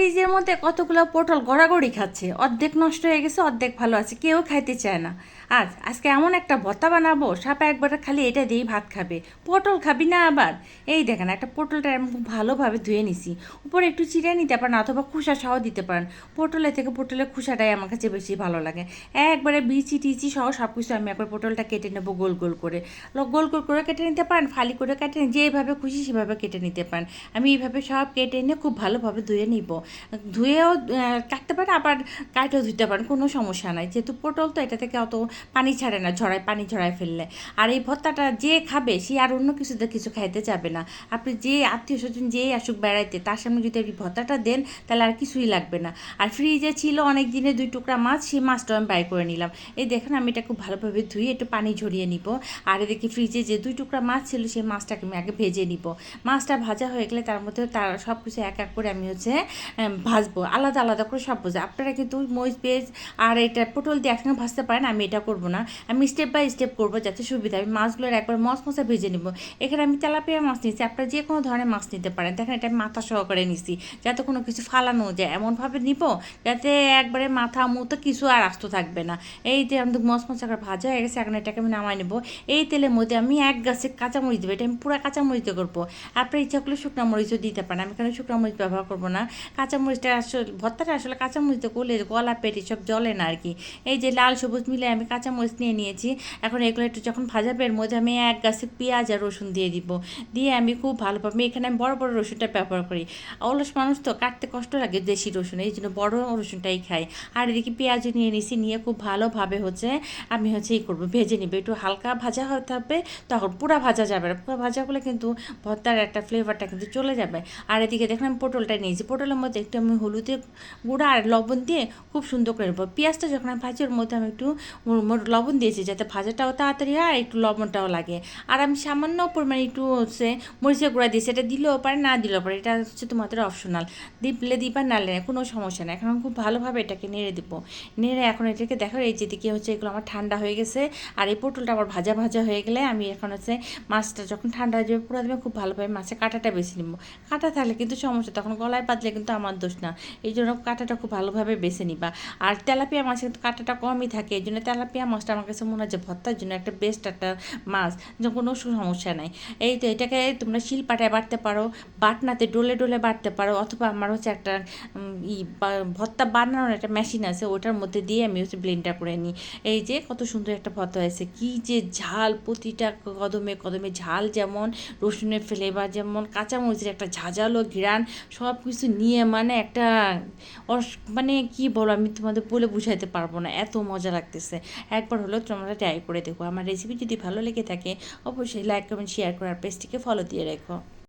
ফ্রিজের মধ্যে কতগুলো পটল গড়াগড়ি খাচ্ছে? অর্ধেক নষ্ট হয়ে গেছে, অর্ধেক ভালো আছে, কেউ খাইতে চায় না। আজ, আজকে এমন একটা ভর্তা বানাবো, সাপা একবার খালি এটা দিয়েই ভাত খাবে। পটল খাবি না আবার? এই দেখেন, একটা পটলটা আমি খুব ভালোভাবে ধুয়ে নিছি। উপরে একটু চিড়ে নিতে পারেন অথবা খুসা সহ দিতে পারেন। পটলের থেকে পটলের খুসাটাই আমার কাছে বেশি ভালো লাগে। একবারে বিচি টিচি সহ সব কিছু আমি একবার পটলটা কেটে নেব গোল গোল করে। গোল গোল করে কেটে নিতে পারেন, ফালি করে কেটে যেভাবে খুশি সেভাবে কেটে নিতে পারেন। আমি এইভাবে সব কেটে নিয়ে খুব ভালোভাবে ধুয়ে নিব। ধুয়েও কাটতে পারেন আবার কাটেও ধুতে পারেন কোনো সমস্যা নাই। যেহেতু পটল তো এটা থেকে অত পানি ছাড়ে না ঝরায় পানি ঝরায় ফেললে। আর এই ভর্তাটা যে খাবে, সে আর অন্য কিছুতে কিছু খাইতে যাবে না। আপনি যে আত্মীয় স্বজন যেই আসুক বেড়াইতে, তার সামনে যদি আপনি ভর্তাটা দেন, তাহলে আর কিছুই লাগবে না। আর ফ্রিজে ছিল অনেক দিনে দুই টুকরা মাছ, সেই মাছটাও আমি বাই করে নিলাম। এই দেখেন, আমি এটা খুব ভালোভাবে ধুয়ে একটু পানি ঝরিয়ে নিব। আর এদিকে ফ্রিজে যে দুই টুকরা মাছ ছিল, সেই মাছটাকে আমি আগে ভেজে নিব। মাছটা ভাজা হয়ে গেলে তার মধ্যে তার সব কিছু এক এক করে আমি হচ্ছে ভাজবো, আলাদা আলাদা করে সব ভাজবো আপনারা কিন্তু মরিচ পেঁয়াজ আর এটা পটল দিয়ে একসঙ্গে ভাজতে পারেন, আমি এটা করব না। আমি স্টেপ বাই স্টেপ করব যাতে সুবিধা আমি মাছগুলোর একবার মশ মশা ভেজে নিব। এখানে আমি তেলাপিয়া মাছ নিচ্ছি আপনারা যে কোনো ধরনের মাছ নিতে পারেন। দেখেন এটা আমি মাথা সহকারে নিচ্ছি যাতে কোনো কিছু ফালানো যায়। এমনভাবে নিব যাতে একবারে মাথা মুতো কিছু আর আস্ত থাকবে না। এই যে আমাদের মশ মশা করে ভাজা হয়ে গেছে, এখন এটাকে আমি নামাই নেব। এই তেলের মধ্যে আমি এক গাছে কাঁচামরিচ দেবো। এটা আমি পুরো কাঁচামরিচ করব। আপনার ইচ্ছা করলে শুকনো মরিচও দিতে পারেন। আমি এখানে শুকনো মরিচ ব্যবহার করব না? কাঁচামরিচটা আসলে ভর্তাটা আসলে কাঁচামরিচ তো করলে গলা, পেটে সব জলে না আর কি এই যে লাল সবুজ মিলে আমি কাঁচামরিচ নিয়ে নিয়েছি। এখন এগুলো একটু যখন ভাজাবে এর মধ্যে আমি এক গাছে পেঁয়াজ আর রসুন দিয়ে দিব। দিয়ে আমি খুব ভালো ভালোভাবে এখানে আমি বড় বড় রসুনটা ব্যবহার করি। অলস মানুষ তো কাটতে কষ্ট লাগে দেশি রসুন, এই জন্য বড় রসুনটাই খাই। আর এদিকে পেঁয়াজ নিয়ে নিছি, নিয়ে খুব ভালোভাবে হচ্ছে আমি হচ্ছে এই করব, ভেজে নিবে। একটু হালকা ভাজা হতে হবে, তখন পুরা ভাজা যাবে না। পুরা ভাজা করলে কিন্তু ভর্তার একটা ফ্লেভারটা কিন্তু চলে যাবে। আর এদিকে দেখলাম পটলটা নিয়েছি। পটলের মধ্যে একটু আমি হলুদের গুঁড়া আর লবণ দিয়ে খুব সুন্দর করে নেব। পেঁয়াজটা যখন আমি ভাজি, ওর মধ্যে আমি একটু লবণ দিয়েছি যাতে ভাজাটাও তাড়াতাড়ি হয় আর একটু লবণটাও লাগে। আর আমি সামান্য পরিমাণে একটু হচ্ছে মরিচের গুঁড়া দিয়েছি। এটা দিলেও পারে, না দিলেও পারে। এটা হচ্ছে তোমাদের অপশনাল। দিলে দিবা নালে কোনো সমস্যা নেই। এখন আমি খুব ভালোভাবে এটাকে নেড়ে দিব। নেড়ে এখন এটাকে দেখো, এই যেদিকে হচ্ছে এগুলো আমার ঠান্ডা হয়ে গেছে আর এই পটলটা আবার ভাজা ভাজা হয়ে গেলে আমি এখন হচ্ছে মাছটা যখন ঠান্ডা হয়ে যাবে, পুরো দেবে খুব ভালোভাবে মাছের কাঁটাটা বেছে নিব। কাঁটা থাকলে কিন্তু সমস্যা, তখন গলায় পাতলে কিন্তু আমার দোষ না। এই জন্য কাঁটাটা খুব ভালোভাবে বেছে নিবা। আর তেলাপিয়া মাছের কাঁটাটা কমই থাকে। এই জন্য তেলাপিয়া মাছটা আমার কাছে মনে হয় যে ভর্তার জন্য একটা বেস্ট একটা মাছ। যে কোনো সমস্যা নাই। এই তো এটাকে তোমরা শিলপাটায় বাটতে পারো, বাটনাতে ডলে ডলে বাটতে পারো, অথবা আমার হচ্ছে একটা ই ভর্তা বানানোর একটা মেশিন আছে, ওটার মধ্যে দিয়ে আমি হচ্ছে ব্লেন্ডার করে নিই। এই যে কত সুন্দর একটা ভর্তা হয়েছে। কি যে ঝাল, প্রতিটা কদমে কদমে ঝাল যেমন, রসুনের ফ্লেভার যেমন, কাঁচামরিচের একটা ঝাঁঝালো ঘিরান সব কিছু নিয়ে মানে একটা মানে কি বলো আমি তোমাদের বলে বুঝাইতে পারব না, এত মজা লাগতেছে। একবার হলেও তোমরা ট্রাই করে দেখো। আমার রেসিপি যদি ভালো লেগে থাকে, অবশ্যই লাইক কমেন্ট শেয়ার করার পেজটিকে ফলো দিয়ে রেখো।